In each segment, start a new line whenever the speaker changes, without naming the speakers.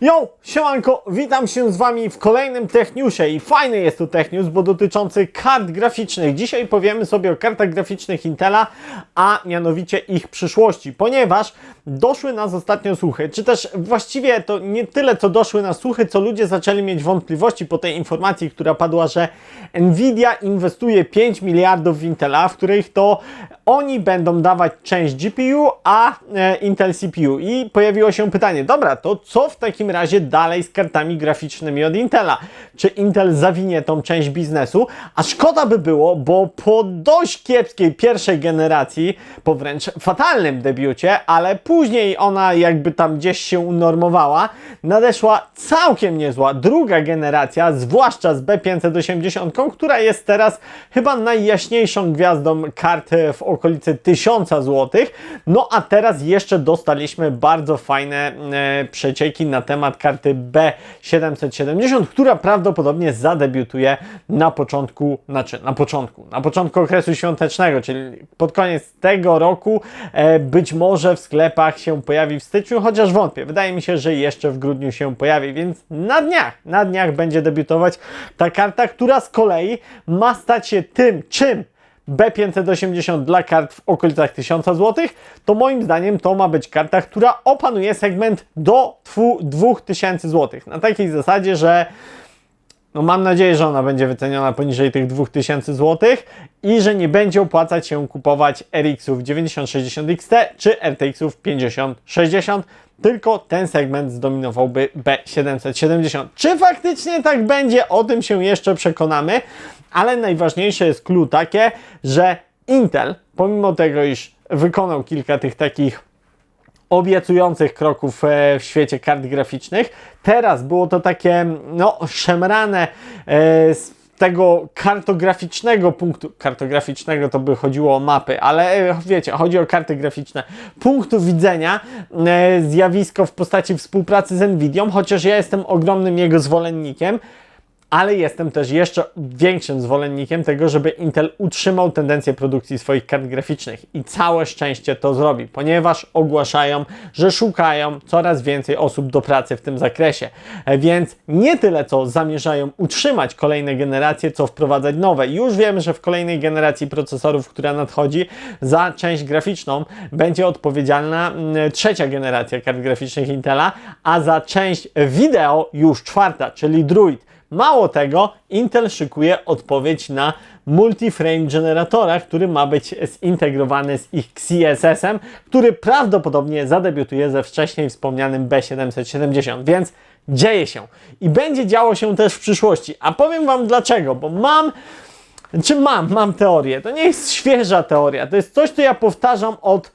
Yo, siemanko, witam się z Wami w kolejnym Techniusie i fajny jest tu Technius, bo dotyczący kart graficznych. Dzisiaj powiemy sobie o kartach graficznych Intela, a mianowicie ich przyszłości, ponieważ doszły nas ostatnio słuchy, czy też właściwie to nie tyle co doszły nas słuchy, co ludzie zaczęli mieć wątpliwości po tej informacji, która padła, że Nvidia inwestuje 5 miliardów w Intela, w których to oni będą dawać część GPU, a e, Intel CPU. I pojawiło się pytanie, dobra, to co w takim razie dalej z kartami graficznymi od Intela? Czy Intel zawinie tą część biznesu? A szkoda by było, bo po dość kiepskiej pierwszej generacji, po wręcz fatalnym debiucie, ale później ona jakby tam gdzieś się unormowała, nadeszła całkiem niezła druga generacja, zwłaszcza z B580, która jest teraz chyba najjaśniejszą gwiazdą kart w okolicy 1000 zł. No a teraz jeszcze dostaliśmy bardzo fajne e, przecieki na temat karty B770, która prawdopodobnie zadebiutuje na początku, znaczy na początku, na początku okresu świątecznego, czyli pod koniec tego roku, e, być może w sklepach się pojawi w styczniu, chociaż wątpię. Wydaje mi się, że jeszcze w grudniu się pojawi, więc na dniach, na dniach będzie debiutować ta karta, która z kolei ma stać się tym, czym B580 dla kart w okolicach 1000 zł, to moim zdaniem to ma być karta, która opanuje segment do twu- 2000 zł. Na takiej zasadzie, że no mam nadzieję, że ona będzie wyceniona poniżej tych 2000 zł i że nie będzie opłacać się kupować RX-ów 9060 XT czy RTX-ów 5060, tylko ten segment zdominowałby B770. Czy faktycznie tak będzie? O tym się jeszcze przekonamy, ale najważniejsze jest clue takie, że Intel, pomimo tego, iż wykonał kilka tych takich obiecujących kroków e, w świecie kart graficznych. Teraz było to takie, no, szemrane e, tego kartograficznego punktu, kartograficznego to by chodziło o mapy, ale e, wiecie, chodzi o karty graficzne, punktu widzenia e, zjawisko w postaci współpracy z Nvidią, chociaż ja jestem ogromnym jego zwolennikiem, ale jestem też jeszcze większym zwolennikiem tego, żeby Intel utrzymał tendencję produkcji swoich kart graficznych i całe szczęście to zrobi, ponieważ ogłaszają, że szukają coraz więcej osób do pracy w tym zakresie. E, Więc nie tyle co zamierzają utrzymać kolejne generacje, co wprowadzać nowe. Już wiemy, że w kolejnej generacji procesorów, która nadchodzi, za część graficzną będzie odpowiedzialna mm, trzecia generacja kart graficznych Intela, a za część wideo już czwarta, czyli Druid. Mało tego, Intel szykuje odpowiedź na multi-frame generatora, który ma być zintegrowany z ich CSS-em, który prawdopodobnie zadebiutuje ze wcześniej wspomnianym B770, więc dzieje się i będzie działo się też w przyszłości. A powiem Wam dlaczego, bo mam czy mam, mam teorię. To nie jest świeża teoria, to jest coś, co ja powtarzam od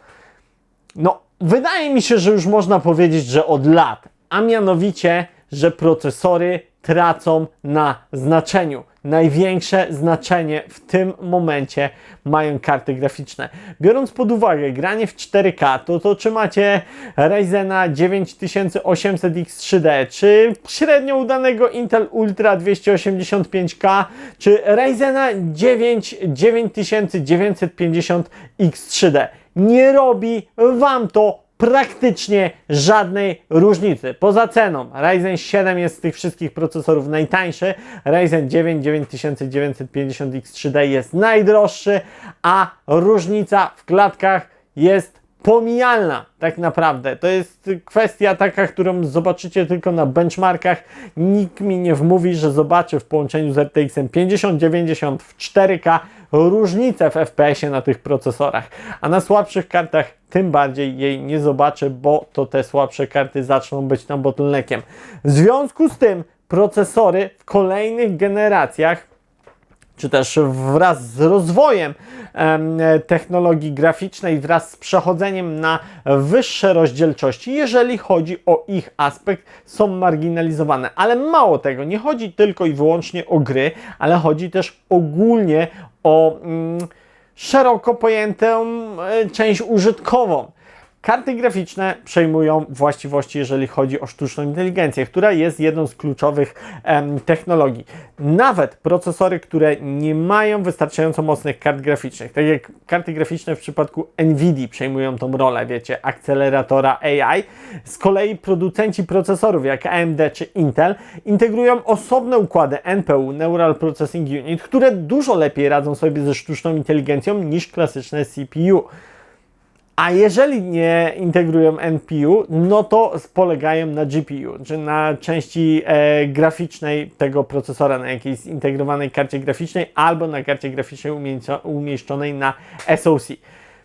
no, wydaje mi się, że już można powiedzieć, że od lat, a mianowicie, że procesory tracą na znaczeniu. Największe znaczenie w tym momencie mają karty graficzne. Biorąc pod uwagę granie w 4K, to, to czy macie Ryzena 9800X3D, czy średnio udanego Intel Ultra 285K, czy Ryzena 9 9950X3D. Nie robi Wam to praktycznie żadnej różnicy. Poza ceną, Ryzen 7 jest z tych wszystkich procesorów najtańszy, Ryzen 9 9950X3D jest najdroższy, a różnica w klatkach jest pomijalna tak naprawdę. To jest kwestia taka, którą zobaczycie tylko na benchmarkach. Nikt mi nie wmówi, że zobaczy w połączeniu z RTX 5090 w 4K różnicę w FPS-ie na tych procesorach. A na słabszych kartach tym bardziej jej nie zobaczę, bo to te słabsze karty zaczną być tam bottleneckiem. W związku z tym procesory w kolejnych generacjach czy też wraz z rozwojem em, technologii graficznej, wraz z przechodzeniem na wyższe rozdzielczości, jeżeli chodzi o ich aspekt, są marginalizowane. Ale mało tego, nie chodzi tylko i wyłącznie o gry, ale chodzi też ogólnie o mm, szeroko pojętą e, część użytkową. Karty graficzne przejmują właściwości, jeżeli chodzi o sztuczną inteligencję, która jest jedną z kluczowych em, technologii. Nawet procesory, które nie mają wystarczająco mocnych kart graficznych, tak jak karty graficzne w przypadku Nvidia przejmują tą rolę, wiecie, akceleratora AI, z kolei producenci procesorów jak AMD czy Intel integrują osobne układy NPU, Neural Processing Unit, które dużo lepiej radzą sobie ze sztuczną inteligencją niż klasyczne CPU. A jeżeli nie integrują NPU, no to polegają na GPU, czy na części e, graficznej tego procesora, na jakiejś zintegrowanej karcie graficznej albo na karcie graficznej umieszczonej na SoC.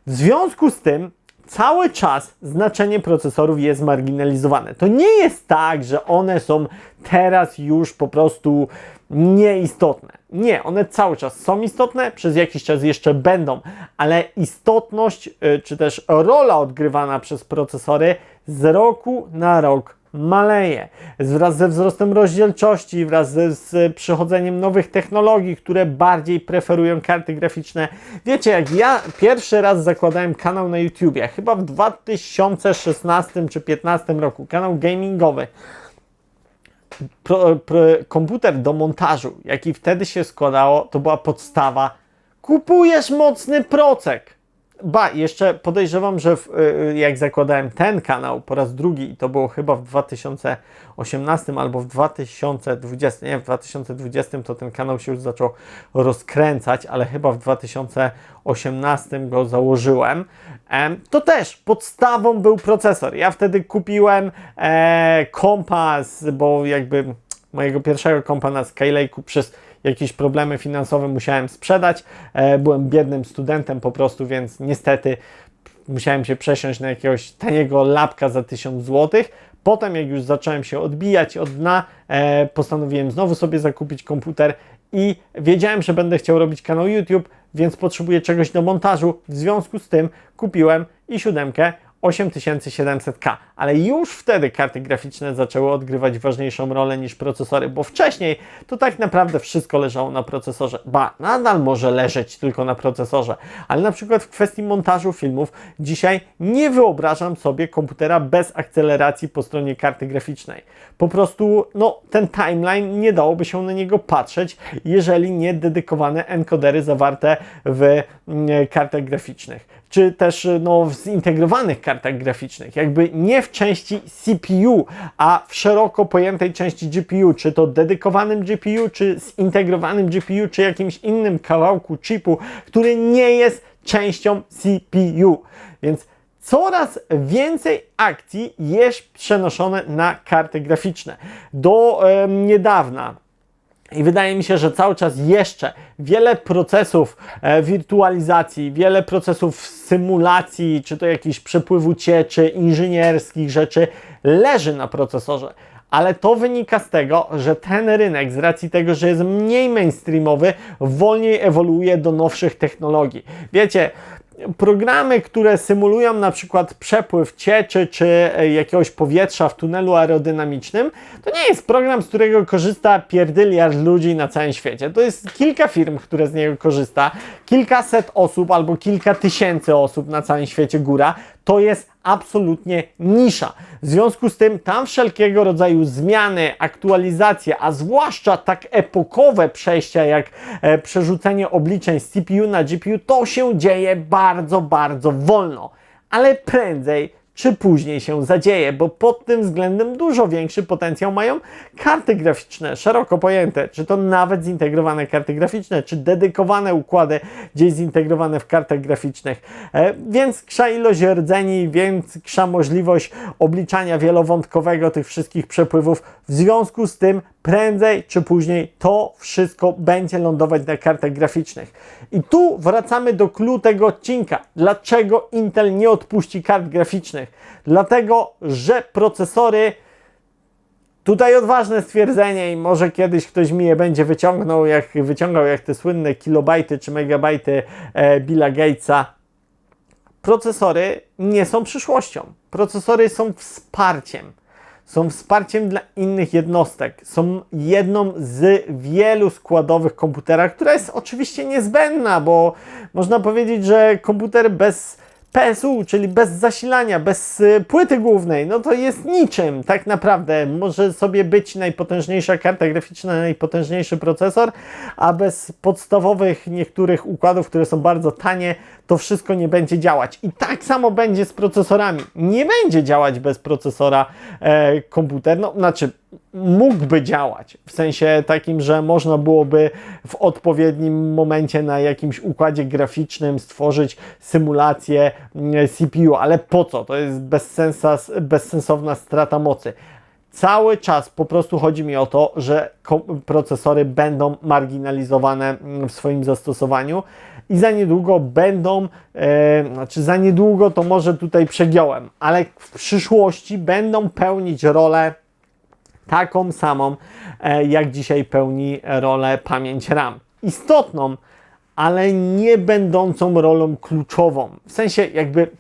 W związku z tym cały czas znaczenie procesorów jest marginalizowane. To nie jest tak, że one są teraz już po prostu nieistotne. Nie, one cały czas są istotne, przez jakiś czas jeszcze będą, ale istotność y, czy też rola odgrywana przez procesory z roku na rok maleje. Wraz ze wzrostem rozdzielczości, wraz ze, z przychodzeniem nowych technologii, które bardziej preferują karty graficzne. Wiecie, jak ja pierwszy raz zakładałem kanał na YouTubie, chyba w 2016 czy 2015 roku, kanał gamingowy, pro, pro, komputer do montażu, jaki wtedy się składało, to była podstawa. Kupujesz mocny procek. Ba, jeszcze podejrzewam, że w, y, jak zakładałem ten kanał po raz drugi, i to było chyba w 2018 albo w 2020, nie, w 2020 to ten kanał się już zaczął rozkręcać, ale chyba w 2018 go założyłem, em, to też podstawą był procesor. Ja wtedy kupiłem e, kompas, bo jakby mojego pierwszego kompa na Skylake'u przez jakieś problemy finansowe musiałem sprzedać. E, byłem biednym studentem po prostu, więc niestety musiałem się przesiąść na jakiegoś taniego lapka za 1000 zł. Potem, jak już zacząłem się odbijać od dna, e, postanowiłem znowu sobie zakupić komputer i wiedziałem, że będę chciał robić kanał YouTube, więc potrzebuję czegoś do montażu. W związku z tym kupiłem i siódemkę 8700K, ale już wtedy karty graficzne zaczęły odgrywać ważniejszą rolę niż procesory, bo wcześniej to tak naprawdę wszystko leżało na procesorze. Ba, nadal może leżeć tylko na procesorze, ale na przykład w kwestii montażu filmów dzisiaj nie wyobrażam sobie komputera bez akceleracji po stronie karty graficznej. Po prostu, no, ten timeline nie dałoby się na niego patrzeć, jeżeli nie dedykowane encodery zawarte w mm, kartach graficznych czy też no, w zintegrowanych kartach graficznych, jakby nie w części CPU, a w szeroko pojętej części GPU, czy to dedykowanym GPU, czy zintegrowanym GPU, czy jakimś innym kawałku chipu, który nie jest częścią CPU. Więc coraz więcej akcji jest przenoszone na karty graficzne. Do e, niedawna i wydaje mi się, że cały czas jeszcze wiele procesów e, wirtualizacji, wiele procesów symulacji, czy to jakichś przepływu cieczy, inżynierskich rzeczy leży na procesorze. Ale to wynika z tego, że ten rynek, z racji tego, że jest mniej mainstreamowy, wolniej ewoluuje do nowszych technologii. Wiecie, programy, które symulują na przykład przepływ cieczy czy e, jakiegoś powietrza w tunelu aerodynamicznym, to nie jest program, z którego korzysta pierdyliard ludzi na całym świecie. To jest kilka firm, które z niego korzysta, kilkaset osób albo kilka tysięcy osób na całym świecie góra. To jest absolutnie nisza. W związku z tym tam wszelkiego rodzaju zmiany, aktualizacje, a zwłaszcza tak epokowe przejścia jak e, przerzucenie obliczeń z CPU na GPU, to się dzieje bardzo, bardzo wolno. Ale prędzej czy później się zadzieje, bo pod tym względem dużo większy potencjał mają karty graficzne, szeroko pojęte, czy to nawet zintegrowane karty graficzne, czy dedykowane układy gdzieś zintegrowane w kartach graficznych. E, więc ksza ilość rdzeni, więc możliwość obliczania wielowątkowego tych wszystkich przepływów. W związku z tym prędzej czy później to wszystko będzie lądować na kartach graficznych. I tu wracamy do clue tego odcinka. Dlaczego Intel nie odpuści kart graficznych? Dlatego, że procesory Tutaj odważne stwierdzenie i może kiedyś ktoś mi je będzie wyciągnął, jak wyciągał jak te słynne kilobajty czy megabajty e, Billa Gatesa. Procesory nie są przyszłością. Procesory są wsparciem są wsparciem dla innych jednostek, są jedną z wielu składowych komputera, która jest oczywiście niezbędna, bo można powiedzieć, że komputer bez PSU, czyli bez zasilania, bez y, płyty głównej, no to jest niczym tak naprawdę. Może sobie być najpotężniejsza karta graficzna, najpotężniejszy procesor, a bez podstawowych niektórych układów, które są bardzo tanie, to wszystko nie będzie działać. I tak samo będzie z procesorami. Nie będzie działać bez procesora e, komputer, no znaczy mógłby działać, w sensie takim, że można byłoby w odpowiednim momencie na jakimś układzie graficznym stworzyć symulację mm, CPU, ale po co? To jest bezsensa, bezsensowna strata mocy. Cały czas po prostu chodzi mi o to, że procesory będą marginalizowane mm, w swoim zastosowaniu i za niedługo będą, e, znaczy za niedługo to może tutaj przegiąłem, ale w przyszłości będą pełnić rolę taką samą, e, jak dzisiaj pełni rolę pamięć RAM. Istotną, ale nie będącą rolą kluczową. W sensie jakby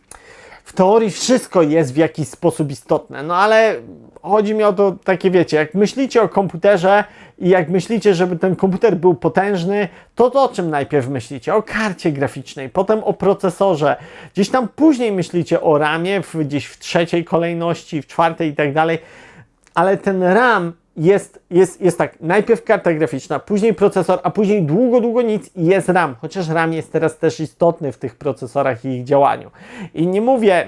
w teorii wszystko jest w jakiś sposób istotne, no ale chodzi mi o to takie wiecie, jak myślicie o komputerze i jak myślicie, żeby ten komputer był potężny, to, to o czym najpierw myślicie? O karcie graficznej, potem o procesorze, gdzieś tam później myślicie o ramie, w, gdzieś w trzeciej kolejności, w czwartej i tak dalej ale ten RAM jest, jest, jest tak, najpierw karta graficzna, później procesor, a później długo, długo nic i jest RAM, chociaż RAM jest teraz też istotny w tych procesorach i ich działaniu. I nie mówię,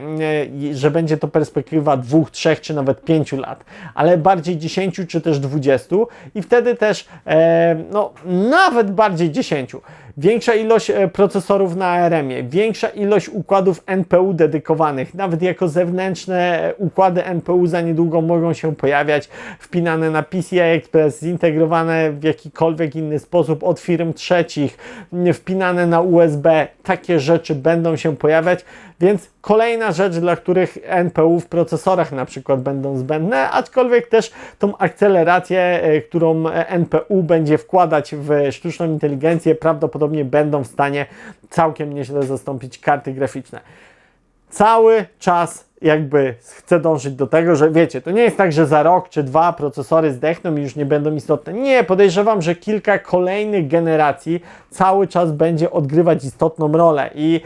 e, że będzie to perspektywa dwóch, trzech czy nawet pięciu lat, ale bardziej 10 czy też 20 i wtedy też e, no, nawet bardziej 10. Większa ilość e, procesorów na ARM-ie, większa ilość układów NPU dedykowanych, nawet jako zewnętrzne układy NPU za niedługo mogą się pojawiać, wpinane na PCI Express, zintegrowane w jakikolwiek inny sposób od firm trzecich, wpinane na USB. Takie rzeczy będą się pojawiać, więc kolejna rzecz, dla których NPU w procesorach na przykład będą zbędne, aczkolwiek też tą akcelerację, e, którą NPU będzie wkładać w sztuczną inteligencję, prawdopodobnie będą w stanie całkiem nieźle zastąpić karty graficzne. Cały czas jakby chcę dążyć do tego, że wiecie, to nie jest tak, że za rok czy dwa procesory zdechną i już nie będą istotne. Nie, podejrzewam, że kilka kolejnych generacji cały czas będzie odgrywać istotną rolę i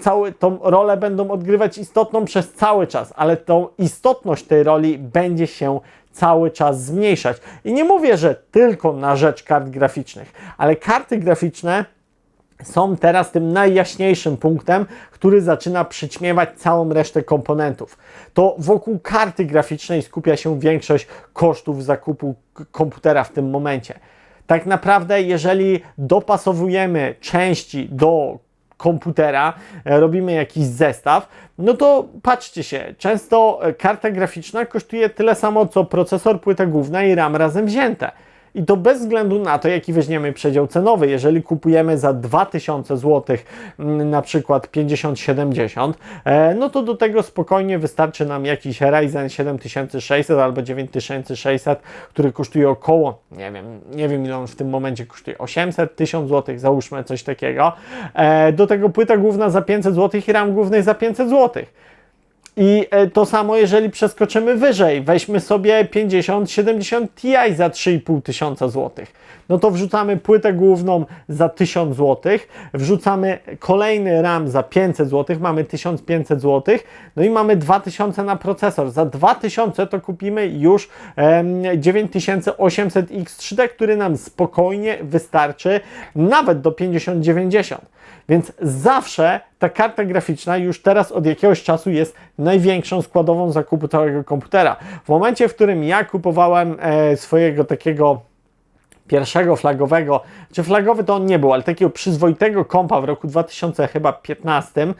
całą tą rolę będą odgrywać istotną przez cały czas, ale tą istotność tej roli będzie się cały czas zmniejszać. I nie mówię, że tylko na rzecz kart graficznych, ale karty graficzne są teraz tym najjaśniejszym punktem, który zaczyna przyćmiewać całą resztę komponentów. To wokół karty graficznej skupia się większość kosztów zakupu komputera w tym momencie. Tak naprawdę, jeżeli dopasowujemy części do komputera, e, robimy jakiś zestaw, no to patrzcie się, często karta graficzna kosztuje tyle samo co procesor, płyta główna i RAM razem wzięte. I to bez względu na to, jaki weźmiemy przedział cenowy. Jeżeli kupujemy za 2000 zł mm, na przykład 5070, e, no to do tego spokojnie wystarczy nam jakiś Ryzen 7600 albo 9600, który kosztuje około, nie wiem, nie wiem ile on w tym momencie kosztuje, 800, 1000 zł, załóżmy coś takiego. E, do tego płyta główna za 500 zł i RAM główny za 500 zł. I e, to samo, jeżeli przeskoczymy wyżej, weźmy sobie 50-70 Ti za 3,5 tysiąca złotych. No to wrzucamy płytę główną za 1000 zł, wrzucamy kolejny RAM za 500 zł, mamy 1500 zł, no i mamy 2000 na procesor. Za 2000 to kupimy już 9800X3D, który nam spokojnie wystarczy nawet do 5090. Więc zawsze ta karta graficzna już teraz od jakiegoś czasu jest największą składową zakupu całego komputera. W momencie, w którym ja kupowałem e, swojego takiego pierwszego flagowego, czy flagowy to on nie był, ale takiego przyzwoitego kompa w roku 2015,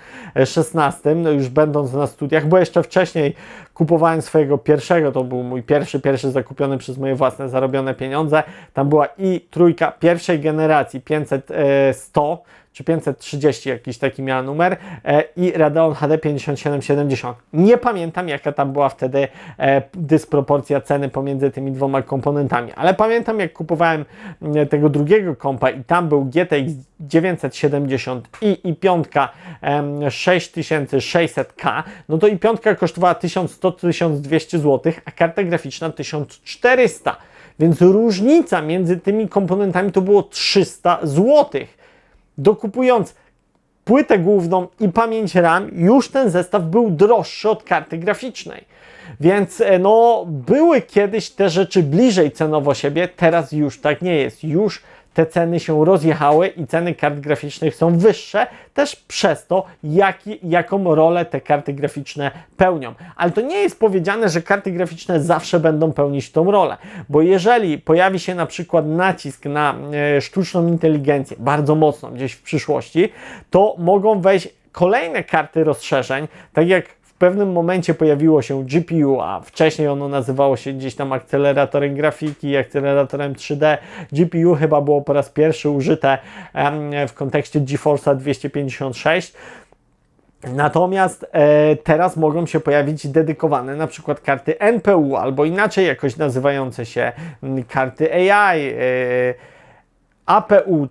16, no już będąc na studiach, bo jeszcze wcześniej kupowałem swojego pierwszego, to był mój pierwszy, pierwszy zakupiony przez moje własne zarobione pieniądze. Tam była i trójka pierwszej generacji 500 100 czy 530 jakiś taki miała numer e, i Radeon HD 5770. Nie pamiętam jaka tam była wtedy e, dysproporcja ceny pomiędzy tymi dwoma komponentami, ale pamiętam jak kupowałem e, tego drugiego kompa i tam był GTX 970 i, i piątka e, 6600K, no to i piątka kosztowała 1100-1200 zł, a karta graficzna 1400 więc różnica między tymi komponentami to było 300 złotych dokupując płytę główną i pamięć RAM, już ten zestaw był droższy od karty graficznej. Więc e, no, były kiedyś te rzeczy bliżej cenowo siebie, teraz już tak nie jest. Już te ceny się rozjechały i ceny kart graficznych są wyższe, też przez to, jaki, jaką rolę te karty graficzne pełnią. Ale to nie jest powiedziane, że karty graficzne zawsze będą pełnić tą rolę, bo jeżeli pojawi się na przykład nacisk na e, sztuczną inteligencję bardzo mocno gdzieś w przyszłości, to mogą wejść kolejne karty rozszerzeń, tak jak w pewnym momencie pojawiło się GPU, a wcześniej ono nazywało się gdzieś tam akceleratorem grafiki, akceleratorem 3D. GPU chyba było po raz pierwszy użyte w kontekście GeForce'a 256. Natomiast e, teraz mogą się pojawić dedykowane na przykład karty NPU albo inaczej jakoś nazywające się m, karty AI. E, APU,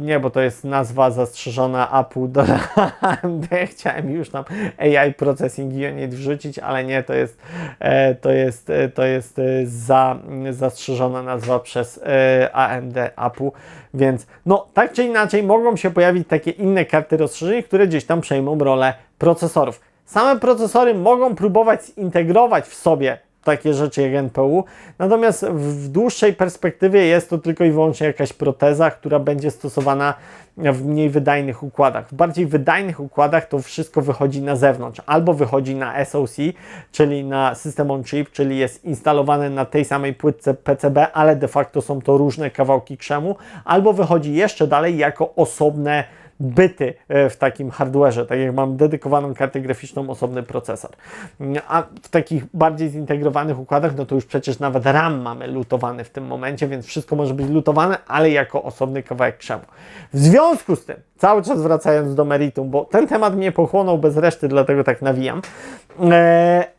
nie, bo to jest nazwa zastrzeżona APU do AMD. Chciałem już tam AI Processing Unit wrzucić, ale nie, to jest, e, to jest, e, to jest e, za, zastrzeżona nazwa przez AMD APU, więc no tak czy inaczej mogą się pojawić takie inne karty rozszerzeń, które gdzieś tam przejmą rolę procesorów. Same procesory mogą próbować zintegrować w sobie takie rzeczy jak NPU. Natomiast w dłuższej perspektywie jest to tylko i wyłącznie jakaś proteza, która będzie stosowana w mniej wydajnych układach. W bardziej wydajnych układach to wszystko wychodzi na zewnątrz, albo wychodzi na SoC, czyli na System on Chip, czyli jest instalowane na tej samej płytce PCB, ale de facto są to różne kawałki krzemu, albo wychodzi jeszcze dalej jako osobne byty e, w takim hardwareze, tak jak mam dedykowaną kartę graficzną, osobny procesor. A w takich bardziej zintegrowanych układach, no to już przecież nawet RAM mamy lutowany w tym momencie, więc wszystko może być lutowane, ale jako osobny kawałek krzemu. W związku z tym, cały czas wracając do meritum, bo ten temat mnie pochłonął bez reszty, dlatego tak nawijam. Eee,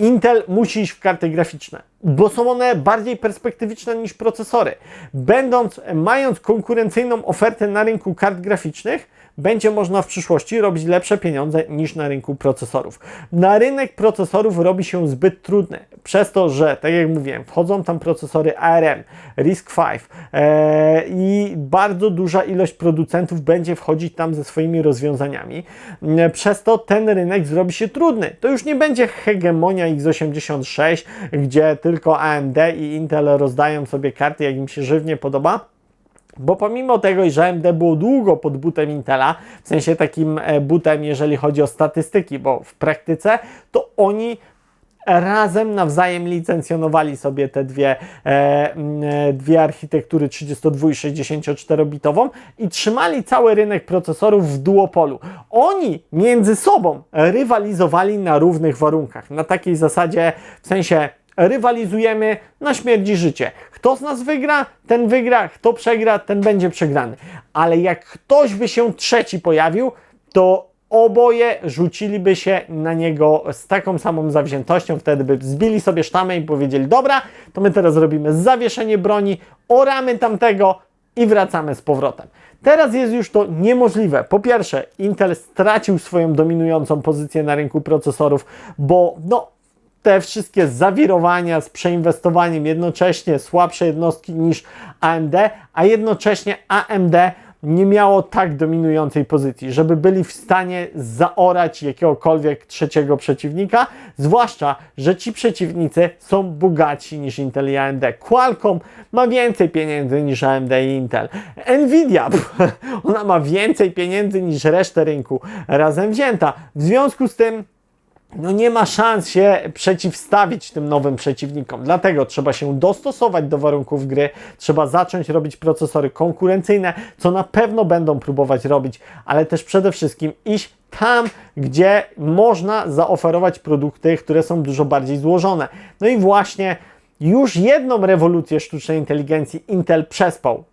Intel musi iść w karty graficzne, bo są one bardziej perspektywiczne niż procesory. Będąc, mając konkurencyjną ofertę na rynku kart graficznych, będzie można w przyszłości robić lepsze pieniądze niż na rynku procesorów. Na rynek procesorów robi się zbyt trudny, przez to, że, tak jak mówiłem, wchodzą tam procesory ARM, RISC-V e, i bardzo duża ilość producentów będzie wchodzić tam ze swoimi rozwiązaniami. E, przez to ten rynek zrobi się trudny. To już nie będzie hegemonia x86, gdzie tylko AMD i Intel rozdają sobie karty, jak im się żywnie podoba bo pomimo tego, że AMD było długo pod butem Intela, w sensie takim e, butem, jeżeli chodzi o statystyki, bo w praktyce to oni razem nawzajem licencjonowali sobie te dwie, e, e dwie architektury 32 i 64 bitową i trzymali cały rynek procesorów w duopolu. Oni między sobą rywalizowali na równych warunkach, na takiej zasadzie, w sensie rywalizujemy na śmierć i życie. Kto z nas wygra, ten wygra, kto przegra, ten będzie przegrany. Ale jak ktoś by się trzeci pojawił, to oboje rzuciliby się na niego z taką samą zawziętością, wtedy by zbili sobie sztamę i powiedzieli, dobra, to my teraz robimy zawieszenie broni, oramy tamtego i wracamy z powrotem. Teraz jest już to niemożliwe. Po pierwsze, Intel stracił swoją dominującą pozycję na rynku procesorów, bo no, te wszystkie zawirowania z przeinwestowaniem, jednocześnie słabsze jednostki niż AMD, a jednocześnie AMD nie miało tak dominującej pozycji, żeby byli w stanie zaorać jakiegokolwiek trzeciego przeciwnika, zwłaszcza, że ci przeciwnicy są bogaci niż Intel i AMD. Qualcomm ma więcej pieniędzy niż AMD i Intel. Nvidia, ona ma więcej pieniędzy niż resztę rynku razem wzięta. W związku z tym no nie ma szans się przeciwstawić tym nowym przeciwnikom. Dlatego trzeba się dostosować do warunków gry, trzeba zacząć robić procesory konkurencyjne, co na pewno będą próbować robić, ale też przede wszystkim iść tam, gdzie można zaoferować produkty, które są dużo bardziej złożone. No i właśnie już jedną rewolucję sztucznej inteligencji Intel przespał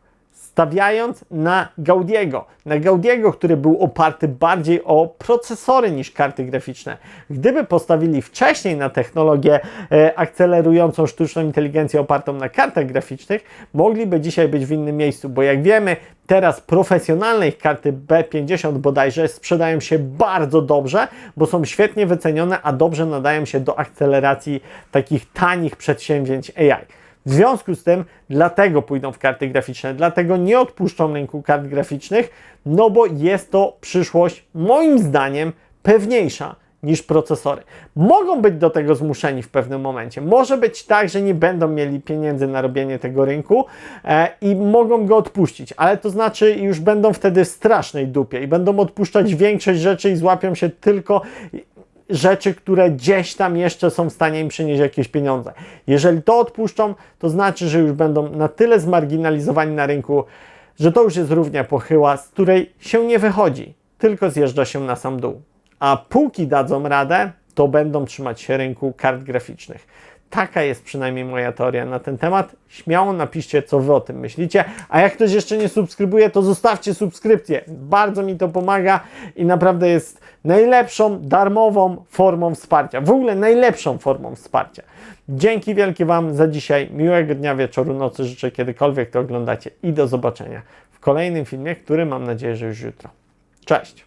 stawiając na Gaudiego. Na Gaudiego, który był oparty bardziej o procesory niż karty graficzne. Gdyby postawili wcześniej na technologię e, akcelerującą sztuczną inteligencję opartą na kartach graficznych, mogliby dzisiaj być w innym miejscu, bo jak wiemy, teraz profesjonalne ich karty B50 bodajże sprzedają się bardzo dobrze, bo są świetnie wycenione, a dobrze nadają się do akceleracji takich tanich przedsięwzięć AI. W związku z tym, dlatego pójdą w karty graficzne, dlatego nie odpuszczą rynku kart graficznych, no bo jest to przyszłość, moim zdaniem, pewniejsza niż procesory. Mogą być do tego zmuszeni w pewnym momencie. Może być tak, że nie będą mieli pieniędzy na robienie tego rynku e, i mogą go odpuścić, ale to znaczy już będą wtedy w strasznej dupie i będą odpuszczać większość rzeczy i złapią się tylko rzeczy, które gdzieś tam jeszcze są w stanie im przynieść jakieś pieniądze. Jeżeli to odpuszczą, to znaczy, że już będą na tyle zmarginalizowani na rynku, że to już jest równia pochyła, z której się nie wychodzi, tylko zjeżdża się na sam dół. A póki dadzą radę, to będą trzymać się rynku kart graficznych. Taka jest przynajmniej moja teoria na ten temat. Śmiało napiszcie, co wy o tym myślicie. A jak ktoś jeszcze nie subskrybuje, to zostawcie subskrypcję. Bardzo mi to pomaga i naprawdę jest najlepszą darmową formą wsparcia. W ogóle najlepszą formą wsparcia. Dzięki wielkie Wam za dzisiaj. Miłego dnia, wieczoru, nocy życzę kiedykolwiek to oglądacie i do zobaczenia w kolejnym filmie, który mam nadzieję, że już jutro. Cześć!